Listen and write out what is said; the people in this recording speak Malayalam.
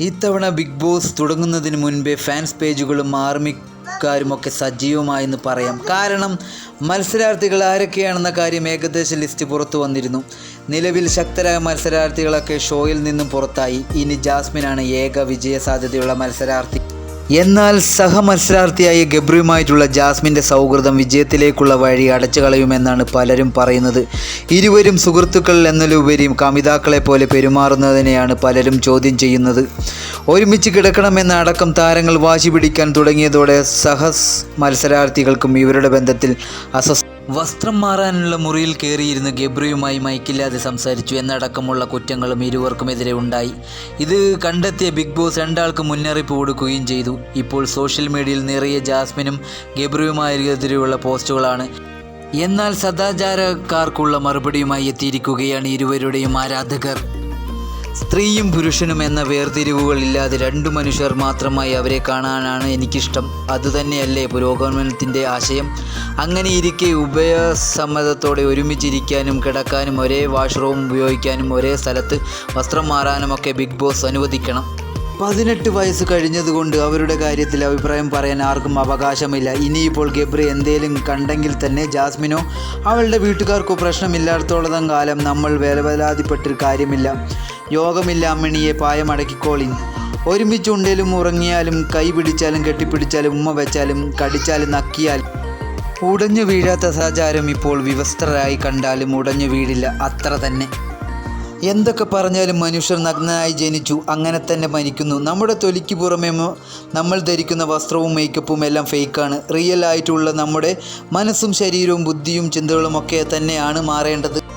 ഇത്തവണ ബിഗ് ബോസ് തുടങ്ങുന്നതിന് മുൻപേ ഫാൻസ് പേജുകളും ആർമിക്കാരുമൊക്കെ സജീവമായെന്ന് പറയാം. കാരണം മത്സരാർത്ഥികൾ ആരൊക്കെയാണെന്ന കാര്യം ഏകദേശ ലിസ്റ്റ് പുറത്തു വന്നിരുന്നു. നിലവിൽ ശക്തരായ മത്സരാർത്ഥികളൊക്കെ ഷോയിൽ നിന്നും പുറത്തായി. ഇനി ജാസ്മിനാണ് ഏക വിജയ സാധ്യതയുള്ള മത്സരാർത്ഥി. എന്നാൽ സഹമത്സരാർത്ഥിയായ ഗബ്രിയുമായിട്ടുള്ള ജാസ്മിന്റെ സൗഹൃദം വിജയത്തിലേക്കുള്ള വഴി അടച്ചു കളയുമെന്നാണ് പലരും പറയുന്നത്. ഇരുവരും സുഹൃത്തുക്കൾ എന്നതിലുപരി കമിതാക്കളെ പോലെ പെരുമാറുന്നതിനെയാണ് പലരും ചോദ്യം ചെയ്യുന്നത്. ഒരുമിച്ച് കിടക്കണമെന്ന അടക്കം താരങ്ങൾ വാശി പിടിക്കാൻ തുടങ്ങിയതോടെ സഹസ് മത്സരാർത്ഥികൾക്കും ഇവരുടെ ബന്ധത്തിൽ അസ്വസ്ഥ വസ്ത്രം മാറാനുള്ള മുറിയിൽ കയറിയിരുന്ന് ഗബ്രിയുമായി മൈക്കില്ലാതെ സംസാരിച്ചു എന്നടക്കമുള്ള കുറ്റങ്ങളും ഇരുവർക്കുമെതിരെ ഉണ്ടായി. ഇത് കണ്ടെത്തിയ ബിഗ് ബോസ് രണ്ടാൾക്ക് മുന്നറിയിപ്പ് കൊടുക്കുകയും ചെയ്തു. ഇപ്പോൾ സോഷ്യൽ മീഡിയയിൽ നിറയെ ജാസ്മിനും ഗബ്രിയുമായതിരെയുള്ള പോസ്റ്റുകളാണ്. എന്നാൽ സദാചാരക്കാർക്കുള്ള മറുപടിയുമായി എത്തിയിരിക്കുകയാണ് ഇരുവരുടെയും ആരാധകർ. സ്ത്രീയും പുരുഷനും എന്ന വേർതിരിവുകൾ ഇല്ലാതെ രണ്ടു മനുഷ്യർ മാത്രമായി അവരെ കാണാനാണ് എനിക്കിഷ്ടം. അതുതന്നെയല്ലേ പുരോഗമനത്തിന്റെ ആശയം. അങ്ങനെ ഇരിക്കെ ഉഭയസമ്മതത്തോടെ ഒരുമിച്ചിരിക്കാനും കിടക്കാനും ഒരേ വാഷ്റൂം ഉപയോഗിക്കാനും ഒരേ സ്ഥലത്ത് വസ്ത്രം മാറാനുമൊക്കെ ബിഗ് ബോസ് അനുവദിക്കണം. പതിനെട്ട് വയസ്സ് കഴിഞ്ഞതുകൊണ്ട് അവരുടെ കാര്യത്തിൽ അഭിപ്രായം പറയാൻ ആർക്കും അവകാശമില്ല. ഇനിയിപ്പോൾ ഗബ്രി എന്തേലും കണ്ടെങ്കിൽ തന്നെ ജാസ്മിനോ അവളുടെ വീട്ടുകാർക്കോ പ്രശ്നമില്ലാത്തോളം കാലം നമ്മൾ വേലവലാതിപ്പെട്ടൊരു കാര്യമില്ല. യോഗമില്ല അമ്മിണിയെ പായമടക്കിക്കോളിൻ. ഒരുമിച്ചുണ്ടേലും ഉറങ്ങിയാലും കൈ പിടിച്ചാലും കെട്ടിപ്പിടിച്ചാലും ഉമ്മ വെച്ചാലും കടിച്ചാലും നക്കിയാലും. ഉടഞ്ഞു വീഴാത്ത സഹചാരം ഇപ്പോൾ വിവസ്ത്രരായി കണ്ടാലും ഉടഞ്ഞു വീഴില്ല അത്ര തന്നെ. എന്തൊക്കെ പറഞ്ഞാലും മനുഷ്യർ നഗ്നനായി ജനിച്ചു അങ്ങനെ തന്നെ മരിക്കുന്നു. നമ്മുടെ തൊലിക്ക് പുറമേ നമ്മൾ ധരിക്കുന്ന വസ്ത്രവും മേക്കപ്പും എല്ലാം ഫേക്കാണ് റിയൽ ആയിട്ടുള്ള നമ്മുടെ മനസ്സും ശരീരവും ബുദ്ധിയും ചിന്തകളും ഒക്കെ തന്നെയാണ് മാറേണ്ടത്.